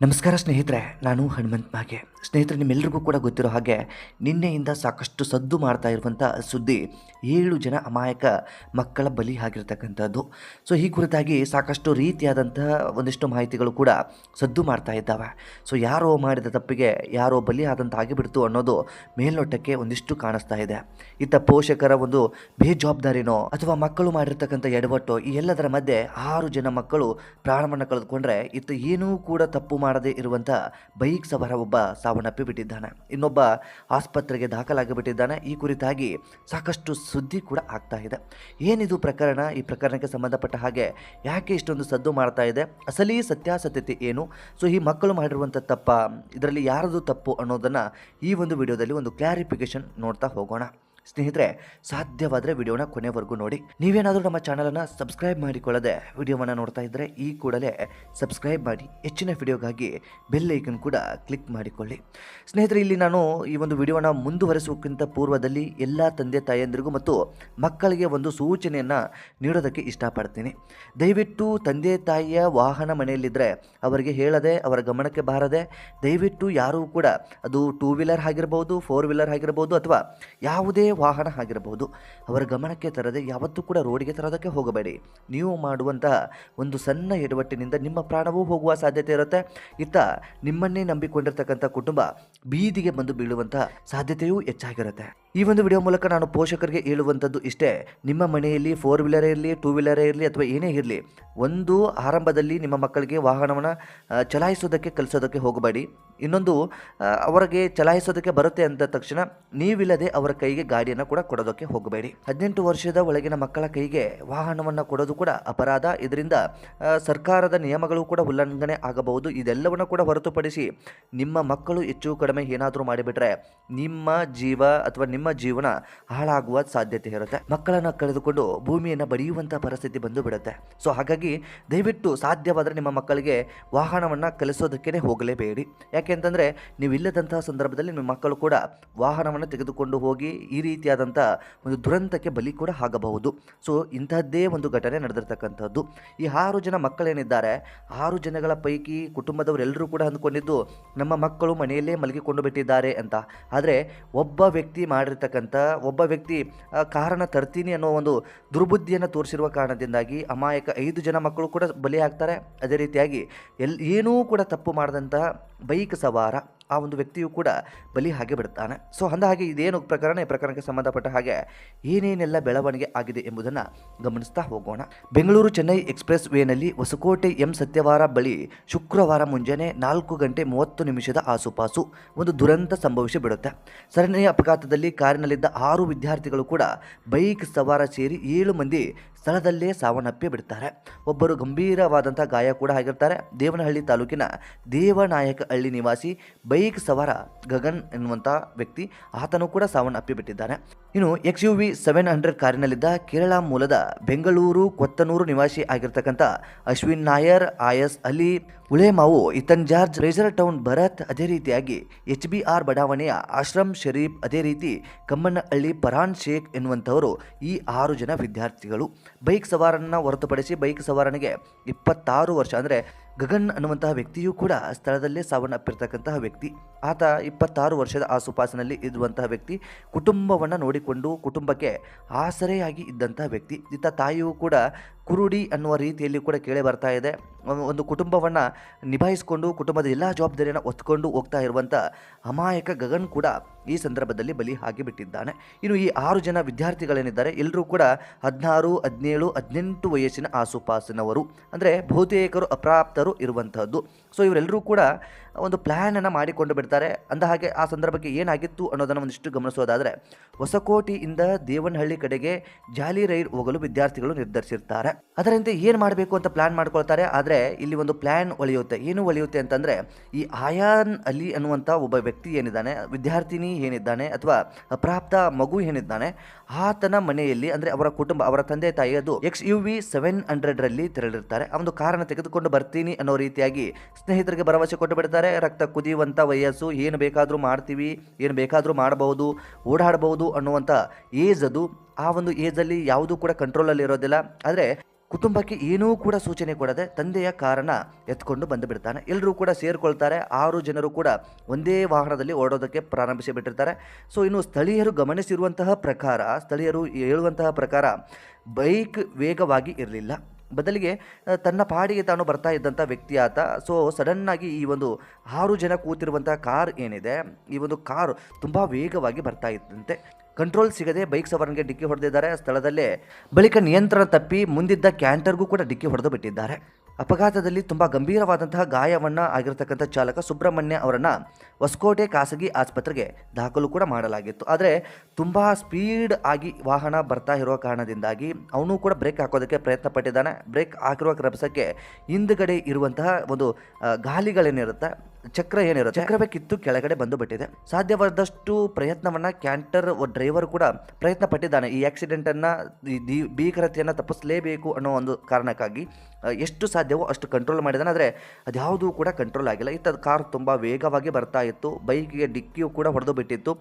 ನಮಸ್ಕಾರ ಸ್ನೇಹಿತರೆ, ನಾನು ಹನುಮಂತ್ ಮಾಗೆ. ಸ್ನೇಹಿತರೆ ನಿಮ್ಮೆಲ್ಲರಿಗೂ ಕೂಡ ಗೊತ್ತಿರೋ ಹಾಗೆ ನಿನ್ನೆಯಿಂದ ಸಾಕಷ್ಟು ಸದ್ದು ಮಾಡ್ತಾ ಇರುವಂಥ ಸುದ್ದಿ ಏಳು ಜನ ಅಮಾಯಕ ಮಕ್ಕಳ ಬಲಿ ಆಗಿರ್ತಕ್ಕಂಥದ್ದು. ಸೊ, ಈ ಕುರಿತಾಗಿ ಸಾಕಷ್ಟು ರೀತಿಯಾದಂತಹ ಒಂದಿಷ್ಟು ಮಾಹಿತಿಗಳು ಕೂಡ ಸದ್ದು ಮಾಡ್ತಾ ಇದ್ದಾವೆ. ಸೊ, ಯಾರೋ ಮಾಡಿದ ತಪ್ಪಿಗೆ ಯಾರೋ ಬಲಿ ಆದಂಥ ಆಗಿಬಿಡ್ತು ಅನ್ನೋದು ಮೇಲ್ನೋಟಕ್ಕೆ ಒಂದಿಷ್ಟು ಕಾಣಿಸ್ತಾ ಇದೆ. ಇತ್ತ ಪೋಷಕರ ಒಂದು ಬೇಜವಾಬ್ದಾರಿನೋ ಅಥವಾ ಮಕ್ಕಳು ಮಾಡಿರ್ತಕ್ಕಂಥ ಎಡವಟ್ಟು ಈ ಎಲ್ಲದರ ಮಧ್ಯೆ ಆರು ಜನ ಮಕ್ಕಳು ಪ್ರಾಣವನ್ನು ಕಳೆದುಕೊಂಡ್ರೆ ಇತ್ತ ಏನೂ ಕೂಡ ತಪ್ಪು ಮಾಡದೇ ಇರುವಂಥ ಬೈಕ್ ಸವಾರ ಒಬ್ಬ ಸಾವನ್ನಪ್ಪಿ ಬಿಟ್ಟಿದ್ದಾನೆ ಇನ್ನೊಬ್ಬ ಆಸ್ಪತ್ರೆಗೆ ದಾಖಲಾಗಿ ಬಿಟ್ಟಿದ್ದಾನೆ ಈ ಕುರಿತಾಗಿ ಸಾಕಷ್ಟು ಸುದ್ದಿ ಕೂಡ ಆಗ್ತಾ ಇದೆ. ಏನಿದು ಪ್ರಕರಣ? ಈ ಪ್ರಕರಣಕ್ಕೆ ಸಂಬಂಧಪಟ್ಟ ಹಾಗೆ ಯಾಕೆ ಇಷ್ಟೊಂದು ಸದ್ದು ಮಾಡ್ತಾ ಇದೆ? ಅಸಲಿ ಸತ್ಯಾಸತ್ಯತೆ ಏನು? ಸೊ ಈ ಮಕ್ಕಳು ಮಾಡಿರುವಂಥ ತಪ್ಪ, ಇದರಲ್ಲಿ ಯಾರದು ತಪ್ಪು ಅನ್ನೋದನ್ನು ಈ ಒಂದು ವಿಡಿಯೋದಲ್ಲಿ ಒಂದು ಕ್ಲಾರಿಫಿಕೇಶನ್ ನೋಡ್ತಾ ಹೋಗೋಣ. ಸ್ನೇಹಿತರೆ, ಸಾಧ್ಯವಾದರೆ ವಿಡಿಯೋನ ಕೊನೆವರೆಗೂ ನೋಡಿ. ನೀವೇನಾದರೂ ನಮ್ಮ ಚಾನಲನ್ನು ಸಬ್ಸ್ಕ್ರೈಬ್ ಮಾಡಿಕೊಳ್ಳದೆ ವಿಡಿಯೋವನ್ನು ನೋಡ್ತಾ ಇದ್ದರೆ ಈ ಕೂಡಲೇ ಸಬ್ಸ್ಕ್ರೈಬ್ ಮಾಡಿ, ಹೆಚ್ಚಿನ ವಿಡಿಯೋಗಾಗಿ ಬೆಲ್ ಐಕನ್ ಕೂಡ ಕ್ಲಿಕ್ ಮಾಡಿಕೊಳ್ಳಿ. ಸ್ನೇಹಿತರೆ, ಇಲ್ಲಿ ನಾನು ಈ ಒಂದು ವಿಡಿಯೋನ ಮುಂದುವರಿಸುವುದಕ್ಕಿಂತ ಪೂರ್ವದಲ್ಲಿ ಎಲ್ಲ ತಂದೆ ತಾಯಿಯಂದಿರಿಗೂ ಮತ್ತು ಮಕ್ಕಳಿಗೆ ಒಂದು ಸೂಚನೆಯನ್ನು ನೀಡೋದಕ್ಕೆ ಇಷ್ಟಪಡ್ತೀನಿ. ದಯವಿಟ್ಟು ತಂದೆ ತಾಯಿಯ ವಾಹನ ಮನೆಯಲ್ಲಿದ್ದರೆ ಅವರಿಗೆ ಹೇಳದೆ, ಅವರ ಗಮನಕ್ಕೆ ಬಾರದೆ, ದಯವಿಟ್ಟು ಯಾರೂ ಕೂಡ ಅದು ಟೂ ವೀಲರ್ ಆಗಿರ್ಬೋದು ಫೋರ್ ವೀಲರ್ ಆಗಿರ್ಬೋದು ಅಥವಾ ಯಾವುದೇ ವಾಹನ ಆಗಿರಬಹುದು ಅವರ ಗಮನಕ್ಕೆ ತರದೆ ಯಾವತ್ತೂ ಕೂಡ ರೋಡಿಗೆ ತರೋದಕ್ಕೆ ಹೋಗಬೇಡಿ. ನೀವು ಮಾಡುವಂತಹ ಒಂದು ಸಣ್ಣ ಎಡವಟ್ಟಿನಿಂದ ನಿಮ್ಮ ಪ್ರಾಣವೂ ಹೋಗುವ ಸಾಧ್ಯತೆ ಇರುತ್ತೆ. ಇತ್ತ ನಿಮ್ಮನ್ನೇ ನಂಬಿಕೊಂಡಿರ್ತಕ್ಕಂಥ ಕುಟುಂಬ ಬೀದಿಗೆ ಬಂದು ಬೀಳುವಂತಹ ಸಾಧ್ಯತೆಯೂ ಹೆಚ್ಚಾಗಿರುತ್ತೆ. ಈ ಒಂದು ವಿಡಿಯೋ ಮೂಲಕ ನಾನು ಪೋಷಕರಿಗೆ ಹೇಳುವಂಥದ್ದು ಇಷ್ಟೇ. ನಿಮ್ಮ ಮನೆಯಲ್ಲಿ ಫೋರ್ ವೀಲರೇ ಇರಲಿ ಟೂ ವೀಲರೇ ಇರಲಿ ಅಥವಾ ಏನೇ ಇರಲಿ, ಒಂದು ಆರಂಭದಲ್ಲಿ ನಿಮ್ಮ ಮಕ್ಕಳಿಗೆ ವಾಹನವನ್ನು ಚಲಾಯಿಸೋದಕ್ಕೆ, ಕಲಿಸೋದಕ್ಕೆ ಹೋಗಬೇಡಿ. ಇನ್ನೊಂದು ಅವರಿಗೆ ಚಲಾಯಿಸೋದಕ್ಕೆ ಬರುತ್ತೆ ಅಂದ ತಕ್ಷಣ ನೀವಿಲ್ಲದೆ ಅವರ ಕೈಗೆ ಗಾಡಿಯನ್ನು ಕೂಡ ಕೊಡೋದಕ್ಕೆ ಹೋಗಬೇಡಿ. ಹದಿನೆಂಟು ವರ್ಷದ ಒಳಗಿನ ಮಕ್ಕಳ ಕೈಗೆ ವಾಹನವನ್ನು ಕೊಡೋದು ಕೂಡ ಅಪರಾಧ. ಇದರಿಂದ ಸರ್ಕಾರದ ನಿಯಮಗಳು ಕೂಡ ಉಲ್ಲಂಘನೆ ಆಗಬಹುದು. ಇದೆಲ್ಲವನ್ನು ಕೂಡ ಹೊರತುಪಡಿಸಿ ನಿಮ್ಮ ಮಕ್ಕಳು ಹೆಚ್ಚು ಕಡಿಮೆ ಏನಾದರೂ ಮಾಡಿಬಿಟ್ರೆ ನಿಮ್ಮ ಜೀವ ಅಥವಾ ನಿಮ್ಮ ಜೀವನ ಹಾಳಾಗುವ ಸಾಧ್ಯತೆ ಇರುತ್ತೆ. ಮಕ್ಕಳನ್ನು ಕಳೆದುಕೊಂಡು ಭೂಮಿಯನ್ನು ಬಡಿಯುವಂತಹ ಪರಿಸ್ಥಿತಿ ಬಂದು ಬಿಡುತ್ತೆ. ಸೊ ಹಾಗಾಗಿ ದಯವಿಟ್ಟು ಸಾಧ್ಯವಾದರೆ ನಿಮ್ಮ ಮಕ್ಕಳಿಗೆ ವಾಹನವನ್ನು ಕಲಿಸೋದಕ್ಕೇ ಹೋಗಲೇಬೇಡಿ. ಯಾಕೆ ಅಂತಂದರೆ ನೀವು ಇಲ್ಲದಂತಹ ಸಂದರ್ಭದಲ್ಲಿ ನಿಮ್ಮ ಮಕ್ಕಳು ಕೂಡ ವಾಹನವನ್ನು ತೆಗೆದುಕೊಂಡು ಹೋಗಿ ಈ ರೀತಿಯಾದಂಥ ಒಂದು ದುರಂತಕ್ಕೆ ಬಲಿ ಕೂಡ ಆಗಬಹುದು. ಸೊ ಇಂತಹದ್ದೇ ಒಂದು ಘಟನೆ ನಡೆದಿರ್ತಕ್ಕಂಥದ್ದು. ಈ ಆರು ಜನ ಮಕ್ಕಳೇನಿದ್ದಾರೆ, ಆರು ಜನಗಳ ಪೈಕಿ ಕುಟುಂಬದವರೆಲ್ಲರೂ ಕೂಡ ಅಂದ್ಕೊಂಡಿದ್ದು, ನಮ್ಮ ಮಕ್ಕಳು ಮನೆಯಲ್ಲೇ ಮಲಗಿಕೊಂಡು ಬಿಟ್ಟಿದ್ದಾರೆ ಅಂತ. ಆದರೆ ಒಬ್ಬ ವ್ಯಕ್ತಿ ಮಾಡಿರ್ತಕ್ಕಂಥ ಒಬ್ಬ ವ್ಯಕ್ತಿ ಕಾರಣ ತರ್ತೀನಿ ಅನ್ನೋ ಒಂದು ದುರ್ಬುದ್ಧಿಯನ್ನು ತೋರಿಸಿರುವ ಕಾರಣದಿಂದಾಗಿ ಅಮಾಯಕ ಐದು ಜನ ಮಕ್ಕಳು ಕೂಡ ಬಲಿ ಆಗ್ತಾರೆ ಅದೇ ರೀತಿಯಾಗಿ ಎಲ್, ಏನೂ ಕೂಡ ತಪ್ಪು ಮಾಡಿದಂಥ ಬೈಕ್ ಸವಾರ ಆ ಒಂದು ವ್ಯಕ್ತಿಯು ಕೂಡ ಬಲಿ ಹಾಗೆ ಬಿಡುತ್ತಾನೆ. ಸೊ ಅಂದ ಹಾಗೆ ಇದೇನು ಪ್ರಕರಣ? ಈ ಪ್ರಕರಣಕ್ಕೆ ಸಂಬಂಧಪಟ್ಟ ಹಾಗೆ ಏನೇನೆಲ್ಲ ಬೆಳವಣಿಗೆ ಆಗಿದೆ ಎಂಬುದನ್ನು ಗಮನಿಸ್ತಾ ಹೋಗೋಣ. ಬೆಂಗಳೂರು ಚೆನ್ನೈ ಎಕ್ಸ್ಪ್ರೆಸ್ ವೇನಲ್ಲಿ ಹೊಸಕೋಟೆ ಎಂ ಸತ್ಯವಾರ ಬಳಿ ಶುಕ್ರವಾರ ಮುಂಜಾನೆ ನಾಲ್ಕು ಗಂಟೆ ಮೂವತ್ತು ನಿಮಿಷದ ಆಸುಪಾಸು ಒಂದು ದುರಂತ ಸಂಭವಿಸಿ ಬಿಡುತ್ತೆ. ಸರಣಿ ಅಪಘಾತದಲ್ಲಿ ಕಾರಿನಲ್ಲಿದ್ದ ಆರು ವಿದ್ಯಾರ್ಥಿಗಳು ಕೂಡ ಬೈಕ್ ಸವಾರ ಸೇರಿ ಏಳು ಮಂದಿ ಸ್ಥಳದಲ್ಲೇ ಸಾವನ್ನಪ್ಪಿ ಬಿಡ್ತಾರೆ. ಒಬ್ಬರು ಗಂಭೀರವಾದಂಥ ಗಾಯ ಕೂಡ ಆಗಿರ್ತಾರೆ. ದೇವನಹಳ್ಳಿ ತಾಲೂಕಿನ ದೇವನಾಯಕ ಹಳ್ಳಿ ನಿವಾಸಿ ಬೈಕ್ ಸವಾರ ಗಗನ್ ಎನ್ನುವಂಥ ವ್ಯಕ್ತಿ ಆತನು ಕೂಡ ಸಾವನ್ನಪ್ಪಿ ಬಿಟ್ಟಿದ್ದಾನೆ. ಇನ್ನು X U V seven hundred ಕಾರಿನಲ್ಲಿದ್ದ Kerala ಮೂಲದ ಬೆಂಗಳೂರು ಕೊತ್ತನೂರು ನಿವಾಸಿ ಆಗಿರ್ತಕ್ಕಂಥ Ashwin Nair, ಆಯಸ್ Ali ಉಳೇಮಾವು ಇತನ್ George Frazer town Bharat ಅದೇ ರೀತಿಯಾಗಿ ಎಚ್ ಬಿ ಆರ್ ಬಡಾವಣೆಯ ಆಶ್ರಮ್ ಶರೀಫ್ ಅದೇ ರೀತಿ ಕಮ್ಮನಹಳ್ಳಿ ಪರಾನ್ ಶೇಖ್ ಎನ್ನುವಂಥವರು ಈ ಆರು ಜನ ವಿದ್ಯಾರ್ಥಿಗಳು. ಬೈಕ್ ಸವಾರನ್ನ ಹೊರತುಪಡಿಸಿ ಬೈಕ್ ಸವಾರನಿಗೆ ಇಪ್ಪತ್ತಾರು ವರ್ಷ ಅಂದರೆ ಗಗನ್ ಅನ್ನುವಂತಹ ವ್ಯಕ್ತಿಯೂ ಕೂಡ ಸ್ಥಳದಲ್ಲೇ ಸಾವನ್ನಪ್ಪಿರತಕ್ಕಂತಹ ವ್ಯಕ್ತಿ. ಆತ ಇಪ್ಪತ್ತಾರು ವರ್ಷದ ಆಸುಪಾಸಿನಲ್ಲಿ ಇರುವಂತಹ ವ್ಯಕ್ತಿ. ಕುಟುಂಬವನ್ನು ನೋಡಿಕೊಂಡು ಕುಟುಂಬಕ್ಕೆ ಆಸರೆಯಾಗಿ ಇದ್ದಂತಹ ವ್ಯಕ್ತಿ. ಇತ್ತ ತಾಯಿಯೂ ಕೂಡ ಕುರುಡಿ ಅನ್ನುವ ರೀತಿಯಲ್ಲಿ ಕೂಡ ಕೇಳಿ ಬರ್ತಾ ಇದೆ. ಒಂದು- ಕುಟುಂಬವನ್ನು ನಿಭಾಯಿಸಿಕೊಂಡು ಕುಟುಂಬದ ಎಲ್ಲ ಜವಾಬ್ದಾರಿಯನ್ನು ಒತ್ಕೊಂಡು ಹೋಗ್ತಾ ಇರುವಂಥ ಅಮಾಯಕ ಗಗನ್ ಕೂಡ ಈ ಸಂದರ್ಭದಲ್ಲಿ ಬಲಿ ಆಗಿಬಿಟ್ಟಿದ್ದಾನೆ. ಇನ್ನು ಈ ಆರು ಜನ ವಿದ್ಯಾರ್ಥಿಗಳೇನಿದ್ದಾರೆ ಎಲ್ಲರೂ ಕೂಡ ಹದಿನಾರು, ಹದಿನೇಳು, ಹದಿನೆಂಟು ವಯಸ್ಸಿನ ಆಸುಪಾಸಿನವರು. ಅಂದರೆ ಬಹುತೇಕರು ಅಪ್ರಾಪ್ತರು ಇರುವಂತಹದ್ದು. ಸೊ ಇವರೆಲ್ಲರೂ ಕೂಡ ಒಂದು ಪ್ಲ್ಯಾನನ್ನು ಮಾಡಿಕೊಂಡು ಬಿಡ್ತಾರೆ. ಅಂದ ಹಾಗೆ ಆ ಸಂದರ್ಭಕ್ಕೆ ಏನಾಗಿತ್ತು ಅನ್ನೋದನ್ನು ಒಂದಿಷ್ಟು ಗಮನಿಸೋದಾದರೆ, ಹೊಸಕೋಟೆಯಿಂದ ದೇವನಹಳ್ಳಿ ಕಡೆಗೆ ಜಾಲಿ ರೈಲ್ ಹೋಗಲು ವಿದ್ಯಾರ್ಥಿಗಳು ನಿರ್ಧರಿಸಿರ್ತಾರೆ. ಅದರಂತೆ ಏನು ಮಾಡಬೇಕು ಅಂತ ಪ್ಲಾನ್ ಮಾಡ್ಕೊಳ್ತಾರೆ? ಆದರೆ ಇಲ್ಲಿ ಒಂದು ಪ್ಲ್ಯಾನ್ ಒಳೆಯುತ್ತೆ. ಏನು ಒಳೆಯುತ್ತೆ ಅಂತಂದರೆ ಈ ಆಯಾನ್ ಅಲಿ ಅನ್ನುವಂಥ ಒಬ್ಬ ವ್ಯಕ್ತಿ ಏನಿದ್ದಾನೆ, ವಿದ್ಯಾರ್ಥಿನಿ ಏನಿದ್ದಾನೆ ಅಥವಾ ಅಪ್ರಾಪ್ತ ಮಗು ಏನಿದ್ದಾನೆ, ಆತನ ಮನೆಯಲ್ಲಿ ಅಂದರೆ ಅವರ ಕುಟುಂಬ, ಅವರ ತಂದೆ ತಾಯಿ ಅದು ಎಕ್ಸ್ ಯು ವಿ ಸೆವೆನ್ ಹಂಡ್ರೆಡ್ರಲ್ಲಿ ತೆರಳಿರ್ತಾರೆ. ಆ ಒಂದು ಕಾರನ್ನು ತೆಗೆದುಕೊಂಡು ಬರ್ತೀನಿ ಅನ್ನೋ ರೀತಿಯಾಗಿ ಸ್ನೇಹಿತರಿಗೆ ಭರವಸೆ ಕೊಟ್ಟು ಬಿಡ್ತಾರೆ. ರಕ್ತ ಕುದಿಯುವಂಥ ವಯಸ್ಸು, ಏನು ಬೇಕಾದರೂ ಮಾಡ್ತೀವಿ, ಏನು ಬೇಕಾದರೂ ಮಾಡಬಹುದು, ಓಡಾಡಬಹುದು ಅನ್ನುವಂಥ ಏಜ್ ಅದು. ಆ ಒಂದು ಏಜಲ್ಲಿ ಯಾವುದೂ ಕೂಡ ಕಂಟ್ರೋಲಲ್ಲಿ ಇರೋದಿಲ್ಲ. ಆದರೆ ಕುಟುಂಬಕ್ಕೆ ಏನೂ ಕೂಡ ಸೂಚನೆ ಕೊಡದೆ ತಂದೆಯ ಕಾರನ್ನ ಎತ್ಕೊಂಡು ಬಂದು ಬಿಡ್ತಾನೆ ಎಲ್ಲರೂ ಕೂಡ ಸೇರಿಕೊಳ್ತಾರೆ. ಆರು ಜನರು ಕೂಡ ಒಂದೇ ವಾಹನದಲ್ಲಿ ಓಡೋದಕ್ಕೆ ಪ್ರಾರಂಭಿಸಿ ಬಿಟ್ಟಿರ್ತಾರೆ ಸೊ ಇನ್ನು ಸ್ಥಳೀಯರು ಗಮನಿಸಿರುವಂತಹ ಪ್ರಕಾರ, ಸ್ಥಳೀಯರು ಹೇಳುವಂತಹ ಪ್ರಕಾರ ಬೈಕ್ ವೇಗವಾಗಿ ಇರಲಿಲ್ಲ. ಬದಲಿಗೆ ತನ್ನ ಪಾಡಿಗೆ ತಾನು ಬರ್ತಾ ಇದ್ದಂಥ ವ್ಯಕ್ತಿ ಆತ. ಸೊ ಸಡನ್ನಾಗಿ ಈ ಒಂದು ಆರು ಜನ ಕೂತಿರುವಂಥ ಕಾರ್ ಏನಿದೆ, ಈ ಒಂದು ಕಾರು ತುಂಬ ವೇಗವಾಗಿ ಬರ್ತಾ ಇದ್ದಂತೆ. ಕಂಟ್ರೋಲ್ ಸಿಗದೆ ಬೈಕ್ ಸವಾರನಿಗೆ ಡಿಕ್ಕಿ ಹೊಡೆದಿದ್ದಾರೆ. ಸ್ಥಳದಲ್ಲೇ ಬಳಿಕ ನಿಯಂತ್ರಣ ತಪ್ಪಿ ಮುಂದಿದ್ದ ಕ್ಯಾಂಟರ್ಗೂ ಕೂಡ ಡಿಕ್ಕಿ ಹೊಡೆದು ಬಿಟ್ಟಿದ್ದಾರೆ. ಅಪಘಾತದಲ್ಲಿ ತುಂಬ ಗಂಭೀರವಾದಂತಹ ಗಾಯವನ್ನು ಆಗಿರತಕ್ಕಂಥ ಚಾಲಕ ಸುಬ್ರಹ್ಮಣ್ಯ ಅವರನ್ನು ಹೊಸಕೋಟೆ ಖಾಸಗಿ ಆಸ್ಪತ್ರೆಗೆ ದಾಖಲು ಕೂಡ ಮಾಡಲಾಗಿತ್ತು. ಆದರೆ ತುಂಬ ಸ್ಪೀಡ್ ಆಗಿ ವಾಹನ ಬರ್ತಾ ಇರುವ ಕಾರಣದಿಂದಾಗಿ ಅವನು ಕೂಡ ಬ್ರೇಕ್ ಹಾಕೋದಕ್ಕೆ ಪ್ರಯತ್ನ ಪಟ್ಟಿದ್ದಾನೆ. ಬ್ರೇಕ್ ಹಾಕಿರುವ ಕ್ರಬಸಕ್ಕೆ ಹಿಂದುಗಡೆ ಇರುವಂತಹ ಒಂದು ಗಾಲಿಗಳೇನಿರುತ್ತೆ ಚಕ್ರ ಏನಿರೋ ಚಕ್ರವೇ ಕಿತ್ತು ಕೆಳಗಡೆ ಬಂದು ಬಿಟ್ಟಿದೆ. ಸಾಧ್ಯವಾದಷ್ಟು ಪ್ರಯತ್ನವನ್ನ ಕ್ಯಾಂಟರ್ ಡ್ರೈವರ್ ಕೂಡ ಪ್ರಯತ್ನ ಪಟ್ಟಿದ್ದಾನೆ. ಈ ಆಕ್ಸಿಡೆಂಟ್ ಅನ್ನ ಭೀಕರತೆಯನ್ನ ತಪ್ಪಿಸಲೇಬೇಕು ಅನ್ನೋ ಒಂದು ಕಾರಣಕ್ಕಾಗಿ ಎಷ್ಟು ಸಾಧ್ಯವೋ ಅಷ್ಟು ಕಂಟ್ರೋಲ್ ಮಾಡಿದಾನೆ. ಆದರೆ ಅದ್ಯಾವುದೂ ಕೂಡ ಕಂಟ್ರೋಲ್ ಆಗಿಲ್ಲ. ಇತ್ತ ಕಾರ್ ತುಂಬ ವೇಗವಾಗಿ ಬರ್ತಾ ಇತ್ತು. ಬೈಕಿಗೆ ಡಿಕ್ಕಿಯು ಕೂಡ ಹೊಡೆದು ಬಿಟ್ಟಿತ್ತು.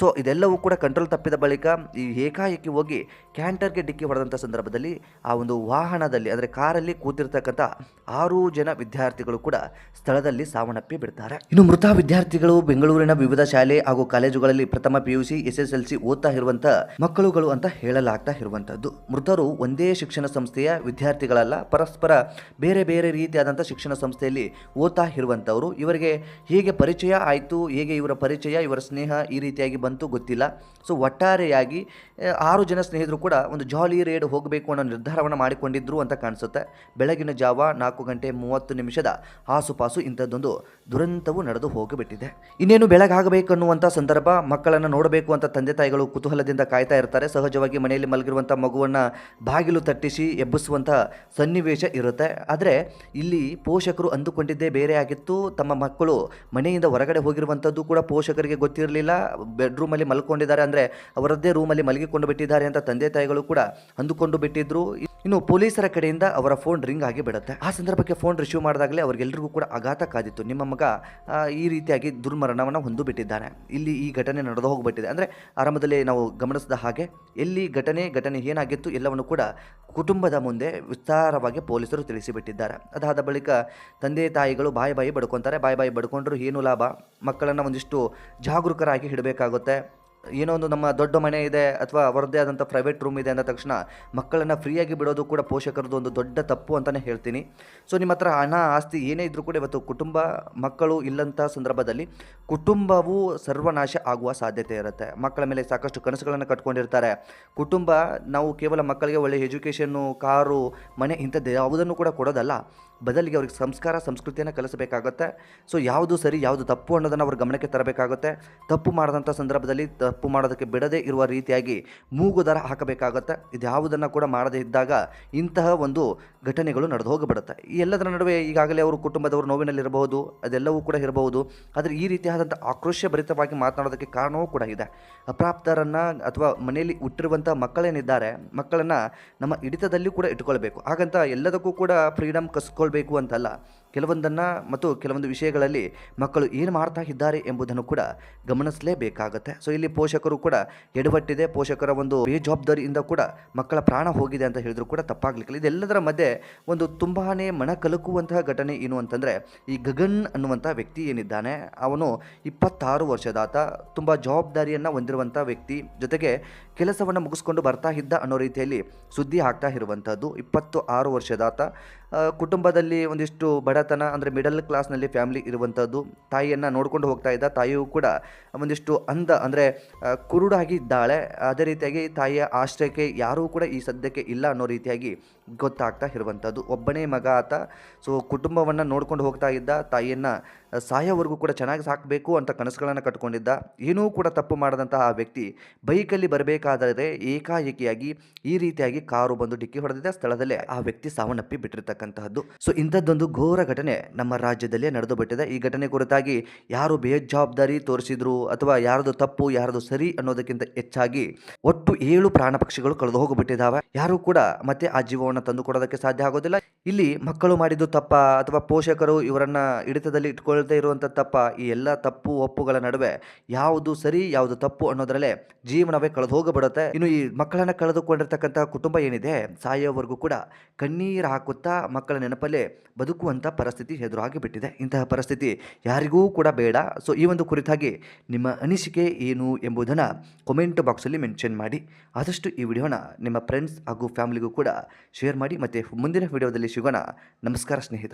ಸೊ ಇದೆಲ್ಲವೂ ಕೂಡ ಕಂಟ್ರೋಲ್ ತಪ್ಪಿದ ಬಳಿಕ ಈ ಏಕಾಏಕಿ ಹೋಗಿ ಕ್ಯಾಂಟರ್ಗೆ ಡಿಕ್ಕಿ ಹೊಡೆದಂಥ ಸಂದರ್ಭದಲ್ಲಿ ಆ ಒಂದು ವಾಹನದಲ್ಲಿ ಅಂದರೆ ಕಾರಲ್ಲಿ ಕೂತಿರ್ತಕ್ಕಂಥ ಆರು ಜನ ವಿದ್ಯಾರ್ಥಿಗಳು ಕೂಡ ಸ್ಥಳದಲ್ಲಿ ಸಾವನ್ನಪ್ಪಿ ಬಿಡ್ತಾರೆ. ಇನ್ನು ಮೃತ ವಿದ್ಯಾರ್ಥಿಗಳು ಬೆಂಗಳೂರಿನ ವಿವಿಧ ಶಾಲೆ ಹಾಗೂ ಕಾಲೇಜುಗಳಲ್ಲಿ ಪ್ರಥಮ P U C S S L C ಓದ್ತಾ ಇರುವಂತ ಮಕ್ಕಳುಗಳು ಅಂತ ಹೇಳಲಾಗ್ತಾ ಇರುವಂತದ್ದು. ಮೃತರು ಒಂದೇ ಶಿಕ್ಷಣ ಸಂಸ್ಥೆಯ ವಿದ್ಯಾರ್ಥಿಗಳಲ್ಲ, ಪರಸ್ಪರ ಬೇರೆ ಬೇರೆ ರೀತಿಯಾದಂತಹ ಶಿಕ್ಷಣ ಸಂಸ್ಥೆಯಲ್ಲಿ ಓದ್ತಾ ಇರುವಂತವರು. ಇವರಿಗೆ ಹೇಗೆ ಪರಿಚಯ ಆಯಿತು, ಹೇಗೆ ಇವರ ಪರಿಚಯ, ಇವರ ಸ್ನೇಹ ಈ ರೀತಿಯಾಗಿ ಬಂತು ಗೊತ್ತಿಲ್ಲ. ಸೊ, ಒಟ್ಟಾರೆಯಾಗಿ ಆರು ಜನ ಸ್ನೇಹಿತರು ಕೂಡ ಒಂದು ಜಾಲಿ ರೇಡ್ ಹೋಗಬೇಕು ಅನ್ನೋ ನಿರ್ಧಾರವನ್ನು ಮಾಡಿಕೊಂಡಿದ್ರು ಅಂತ ಕಾಣಿಸುತ್ತೆ. ಬೆಳಗಿನ ಜಾವ ನಾಲ್ಕು ಗಂಟೆ ಮೂವತ್ತು ನಿಮಿಷದ ಆಸುಪಾಸು ಇಂಥದ್ದೊಂದು ದುರಂತವು ನಡೆದು ಹೋಗಿಬಿಟ್ಟಿದೆ. ಇನ್ನೇನು ಬೆಳಗಾಗಬೇಕನ್ನುವಂಥ ಸಂದರ್ಭ, ಮಕ್ಕಳನ್ನು ನೋಡಬೇಕು ಅಂತ ತಂದೆ ತಾಯಿಗಳು ಕುತೂಹಲದಿಂದ ಕಾಯ್ತಾ ಇರ್ತಾರೆ. ಸಹಜವಾಗಿ ಮನೆಯಲ್ಲಿ ಮಲಗಿರುವಂಥ ಮಗುವನ್ನು ಬಾಗಿಲು ತಟ್ಟಿಸಿ ಎಬ್ಬಿಸುವಂಥ ಸನ್ನಿವೇಶ ಇರುತ್ತೆ. ಆದರೆ ಇಲ್ಲಿ ಪೋಷಕರು ಅಂದುಕೊಂಡಿದ್ದೇ ಬೇರೆ ಆಗಿತ್ತು. ತಮ್ಮ ಮಕ್ಕಳು ಮನೆಯಿಂದ ಹೊರಗಡೆ ಹೋಗಿರುವಂಥದ್ದು ಕೂಡ ಪೋಷಕರಿಗೆ ಗೊತ್ತಿರಲಿಲ್ಲ. ಬೆಡ್ರೂಮಲ್ಲಿ ಮಲ್ಕೊಂಡಿದ್ದಾರೆ ಅಂದರೆ ಅವರದ್ದೇ ರೂಮಲ್ಲಿ ಮಲಗಿಕೊಂಡು ಬಿಟ್ಟಿದ್ದಾರೆ ಅಂತ ತಂದೆ ತಾಯಿಗಳು ಕೂಡ ಅಂದುಕೊಂಡು ಬಿಟ್ಟಿದ್ರು. ಇನ್ನು ಪೊಲೀಸರ ಕಡೆಯಿಂದ ಅವರ ಫೋನ್ ರಿಂಗ್ ಆಗಿ ಬಿಡುತ್ತೆ. ಆ ಸಂದರ್ಭಕ್ಕೆ ಫೋನ್ ರಿಸೀವ್ ಮಾಡಿದಾಗಲೇ ಅವ್ರಿಗೆಲ್ಲರಿಗೂ ಕೂಡ ಆಘಾತ ಕಾದಿತ್ತು. ನಿಮ್ಮ ಮಗ ಈ ರೀತಿಯಾಗಿ ದುರ್ಮರಣವನ್ನು ಹೊಂದು ಬಿಟ್ಟಿದ್ದಾನೆ ಇಲ್ಲಿ ಈ ಘಟನೆ ನಡೆದು ಹೋಗಿಬಿಟ್ಟಿದೆ. ಅಂದರೆ ಆರಂಭದಲ್ಲಿ ನಾವು ಗಮನಿಸಿದ ಹಾಗೆ, ಎಲ್ಲಿ ಘಟನೆ ಘಟನೆ ಏನಾಗಿತ್ತು ಎಲ್ಲವನ್ನು ಕೂಡ ಕುಟುಂಬದ ಮುಂದೆ ವಿಸ್ತಾರವಾಗಿ ಪೊಲೀಸರು ತಿಳಿಸಿಬಿಟ್ಟಿದ್ದಾರೆ. ಅದಾದ ಬಳಿಕ ತಂದೆ, ತಾಯಿಗಳು ಬಾಯಿ ಬಾಯಿ ಬಡ್ಕೊತಾರೆ. ಬಾಯಿ ಬಾಯಿ ಬಡ್ಕೊಂಡ್ರು ಏನು ಲಾಭ? ಮಕ್ಕಳನ್ನು ಒಂದಿಷ್ಟು ಜಾಗರೂಕರಾಗಿ ಇಡಬೇಕಾಗುತ್ತೆ ಏನೋ ಒಂದು ನಮ್ಮ ದೊಡ್ಡ ಮನೆ ಇದೆ ಅಥವಾ ಅವರದ್ದೇ ಆದಂಥ ಪ್ರೈವೇಟ್ ರೂಮ್ ಇದೆ ಅಂದ ತಕ್ಷಣ ಮಕ್ಕಳನ್ನು ಫ್ರೀಯಾಗಿ ಬಿಡೋದು ಕೂಡ ಪೋಷಕರದ್ದು ಒಂದು ದೊಡ್ಡ ತಪ್ಪು ಅಂತಲೇ ಹೇಳ್ತೀನಿ. ಸೊ ನಿಮ್ಮ ಹತ್ರ ಹಣ, ಆಸ್ತಿ ಏನೇ ಇದ್ದರೂ ಕೂಡ ಇವತ್ತು ಕುಟುಂಬ ಮಕ್ಕಳು ಇಲ್ಲಂಥ ಸಂದರ್ಭದಲ್ಲಿ ಕುಟುಂಬವು ಸರ್ವನಾಶ ಆಗುವ ಸಾಧ್ಯತೆ ಇರುತ್ತೆ. ಮಕ್ಕಳ ಮೇಲೆ ಸಾಕಷ್ಟು ಕನಸುಗಳನ್ನು ಕಟ್ಕೊಂಡಿರ್ತಾರೆ. ಕುಟುಂಬ ನಾವು ಕೇವಲ ಮಕ್ಕಳಿಗೆ ಒಳ್ಳೆಯ ಎಜುಕೇಷನ್ನು ಕಾರು, ಮನೆ ಇಂಥದ್ದು ಯಾವುದನ್ನು ಕೂಡ ಕೊಡೋದಲ್ಲ. ಬದಲಿಗೆ ಅವ್ರಿಗೆ ಸಂಸ್ಕಾರ, ಸಂಸ್ಕೃತಿಯನ್ನು ಕಲಿಸಬೇಕಾಗುತ್ತೆ. ಸೊ ಯಾವುದು ಸರಿ, ಯಾವುದು ತಪ್ಪು ಅನ್ನೋದನ್ನು ಅವ್ರ ಗಮನಕ್ಕೆ ತರಬೇಕಾಗುತ್ತೆ. ತಪ್ಪು ಮಾಡಿದಂಥ ಸಂದರ್ಭದಲ್ಲಿ ತಪ್ಪು ಮಾಡೋದಕ್ಕೆ ಬಿಡದೇ ಇರುವ ರೀತಿಯಾಗಿ ಮೂಗುದರ ಹಾಕಬೇಕಾಗುತ್ತೆ. ಇದ್ಯಾವುದನ್ನು ಕೂಡ ಮಾಡದೇ ಇದ್ದಾಗ ಇಂತಹ ಒಂದು ಘಟನೆಗಳು ನಡೆದು ಹೋಗಿಬಿಡುತ್ತೆ. ಈ ಎಲ್ಲದರ ನಡುವೆ ಈಗಾಗಲೇ ಅವರು ಕುಟುಂಬದವರು ನೋವಿನಲ್ಲಿರಬಹುದು, ಅದೆಲ್ಲವೂ ಕೂಡ ಇರಬಹುದು. ಆದರೆ ಈ ರೀತಿಯಾದಂಥ ಆಕ್ರೋಶಭರಿತವಾಗಿ ಮಾತನಾಡೋದಕ್ಕೆ ಕಾರಣವೂ ಕೂಡ ಇದೆ. ಅಪ್ರಾಪ್ತರನ್ನು ಅಥವಾ ಮನೆಯಲ್ಲಿ ಹುಟ್ಟಿರುವಂಥ ಮಕ್ಕಳೇನಿದ್ದಾರೆ, ಮಕ್ಕಳನ್ನು ನಮ್ಮ ಹಿಡಿತದಲ್ಲಿ ಕೂಡ ಇಟ್ಕೊಳ್ಬೇಕು. ಹಾಗಂತ ಎಲ್ಲದಕ್ಕೂ ಕೂಡ ಫ್ರೀಡಮ್ ಕಸ್ಕೊಳ್ಬೇಕು ಅಂತಲ್ಲ. ಕೆಲವೊಂದನ್ನು ಮತ್ತು ಕೆಲವೊಂದು ವಿಷಯಗಳಲ್ಲಿ ಮಕ್ಕಳು ಏನು ಮಾಡ್ತಾ ಇದ್ದಾರೆ ಎಂಬುದನ್ನು ಕೂಡ ಗಮನಿಸಲೇಬೇಕಾಗತ್ತೆ. ಸೊ ಇಲ್ಲಿ ಪೋಷಕರು ಕೂಡ ಎಡವಟ್ಟಿದೆ. ಪೋಷಕರ ಒಂದು ಬೇಜವಾಬ್ದಾರಿಯಿಂದ ಕೂಡ ಮಕ್ಕಳ ಪ್ರಾಣ ಹೋಗಿದೆ ಅಂತ ಹೇಳಿದ್ರು ಕೂಡ ತಪ್ಪಾಗ್ಲಿಕ್ಕಿಲ್ಲ. ಇದೆಲ್ಲದರ ಮಧ್ಯೆ ಒಂದು ತುಂಬಾ ಮನ ಕಲಕುವಂತಹ ಘಟನೆ ಏನು ಅಂತಂದರೆ, ಈ ಗಗನ್ ಅನ್ನುವಂಥ ವ್ಯಕ್ತಿ ಏನಿದ್ದಾನೆ, ಅವನು ಇಪ್ಪತ್ತಾರು ವರ್ಷದಾತ ತುಂಬ ಜವಾಬ್ದಾರಿಯನ್ನು ಹೊಂದಿರುವಂಥ ವ್ಯಕ್ತಿ. ಜೊತೆಗೆ ಕೆಲಸವನ್ನು ಮುಗಿಸ್ಕೊಂಡು ಬರ್ತಾ ಇದ್ದ ಅನ್ನೋ ರೀತಿಯಲ್ಲಿ ಸುದ್ದಿ ಆಗ್ತಾ ಇರುವಂಥದ್ದು ಇಪ್ಪತ್ತು ಆರು ವರ್ಷದಾತ ಕುಟುಂಬದಲ್ಲಿ ಒಂದಿಷ್ಟು ಬಡತನ, ಅಂದರೆ ಮಿಡಲ್ ಕ್ಲಾಸ್ನಲ್ಲಿ ಫ್ಯಾಮಿಲಿ ಇರುವಂಥದ್ದು ತಾಯಿಯನ್ನು ನೋಡ್ಕೊಂಡು ಹೋಗ್ತಾ ಇದ್ದ ತಾಯಿಯೂ ಕೂಡ ಒಂದಿಷ್ಟು ಅಂಧ, ಅಂದರೆ ಕುರುಡಾಗಿ ಇದ್ದಾಳೆ ಅದೇ ರೀತಿಯಾಗಿ ತಾಯಿಯ ಆಶ್ರಯಕ್ಕೆ ಯಾರೂ ಕೂಡ ಈ ಸದ್ಯಕ್ಕೆ ಇಲ್ಲ ಅನ್ನೋ ರೀತಿಯಾಗಿ ಗೊತ್ತಾಗ್ತಾ ಇರುವಂಥದ್ದು. ಒಬ್ಬನೇ ಮಗ ಆತ ಸೊ ಕುಟುಂಬವನ್ನು ನೋಡ್ಕೊಂಡು ಹೋಗ್ತಾ ಇದ್ದ ತಾಯಿಯನ್ನು, ಸಾಯೋವರೆಗೂ ಕೂಡ ಚೆನ್ನಾಗಿ ಸಾಕಬೇಕು ಅಂತ ಕನಸುಗಳನ್ನು ಕಟ್ಕೊಂಡಿದ್ದ. ಏನೂ ಕೂಡ ತಪ್ಪು ಮಾಡದಂತಹ ಆ ವ್ಯಕ್ತಿ ಬೈಕಲ್ಲಿ ಬರಬೇಕಾದರೆ ಏಕಾಏಕಿಯಾಗಿ ಈ ರೀತಿಯಾಗಿ ಕಾರು ಬಂದು ಡಿಕ್ಕಿ ಹೊಡೆದಿದೆ. ಸ್ಥಳದಲ್ಲೇ ಆ ವ್ಯಕ್ತಿ ಸಾವನ್ನಪ್ಪಿ ಬಿಟ್ಟಿರ್ತಕ್ಕಂತಹದ್ದು. ಸೊ ಇಂಥದ್ದೊಂದು ಘೋರ ಘಟನೆ ನಮ್ಮ ರಾಜ್ಯದಲ್ಲೇ ನಡೆದು ಬಿಟ್ಟಿದೆ ಈ ಘಟನೆ ಕುರಿತಾಗಿ ಯಾರು ಬೇಜವಾಬ್ದಾರಿ ತೋರಿಸಿದ್ರು ಅಥವಾ ಯಾರದು ತಪ್ಪು, ಯಾರದು ಸರಿ ಅನ್ನೋದಕ್ಕಿಂತ ಹೆಚ್ಚಾಗಿ ಒಟ್ಟು ಏಳು ಪ್ರಾಣ ಪಕ್ಷಿಗಳು ಕಳೆದು ಹೋಗಿಬಿಟ್ಟಿದ್ದಾವೆ ಯಾರು ಕೂಡ ಮತ್ತೆ ಆ ಜೀವವನ್ನು ಶಿಕ್ಷಣವನ್ನು ತಂದುಕೊಡೋದಕ್ಕೆ ಸಾಧ್ಯ ಆಗೋದಿಲ್ಲ. ಇಲ್ಲಿ ಮಕ್ಕಳು ಮಾಡಿದ್ದು ತಪ್ಪ ಅಥವಾ ಪೋಷಕರು ಇವರನ್ನ ಹಿಡಿತದಲ್ಲಿ ಇಟ್ಕೊಳ್ದೇ ಇರುವಂಥ ತಪ್ಪ ಈ ಎಲ್ಲ ತಪ್ಪು ಒಪ್ಪುಗಳ ನಡುವೆ ಯಾವುದು ಸರಿ, ಯಾವುದು ತಪ್ಪು ಅನ್ನೋದರಲ್ಲೇ ಜೀವನವೇ ಕಳೆದು ಹೋಗಿಬಿಡುತ್ತೆ ಇನ್ನು ಈ ಮಕ್ಕಳನ್ನ ಕಳೆದುಕೊಂಡಿರ್ತಕ್ಕಂಥ ಕುಟುಂಬ ಏನಿದೆ, ಸಾಯೋವರೆಗೂ ಕೂಡ ಕಣ್ಣೀರು ಹಾಕುತ್ತಾ ಮಕ್ಕಳ ನೆನಪಲ್ಲೇ ಬದುಕುವಂಥ ಪರಿಸ್ಥಿತಿ ಎದುರಾಗಿ ಬಿಟ್ಟಿದೆ ಇಂತಹ ಪರಿಸ್ಥಿತಿ ಯಾರಿಗೂ ಕೂಡ ಬೇಡ. ಸೊ ಈ ಒಂದು ಕುರಿತಾಗಿ ನಿಮ್ಮ ಅನಿಸಿಕೆ ಏನು ಎಂಬುದನ್ನು ಕಮೆಂಟ್ ಬಾಕ್ಸಲ್ಲಿ ಮೆನ್ಷನ್ ಮಾಡಿ. ಆದಷ್ಟು ಈ ವಿಡಿಯೋನ ನಿಮ್ಮ ಫ್ರೆಂಡ್ಸ್ ಹಾಗೂ ಫ್ಯಾಮಿಲಿಗೂ ಕೂಡ ಶೇರ್ ಮಾಡಿ ಮತ್ತು ಮುಂದಿನ ವಿಡಿಯೋದಲ್ಲಿ ಸಿಗೋಣ. ನಮಸ್ಕಾರ ಸ್ನೇಹಿತರೆ.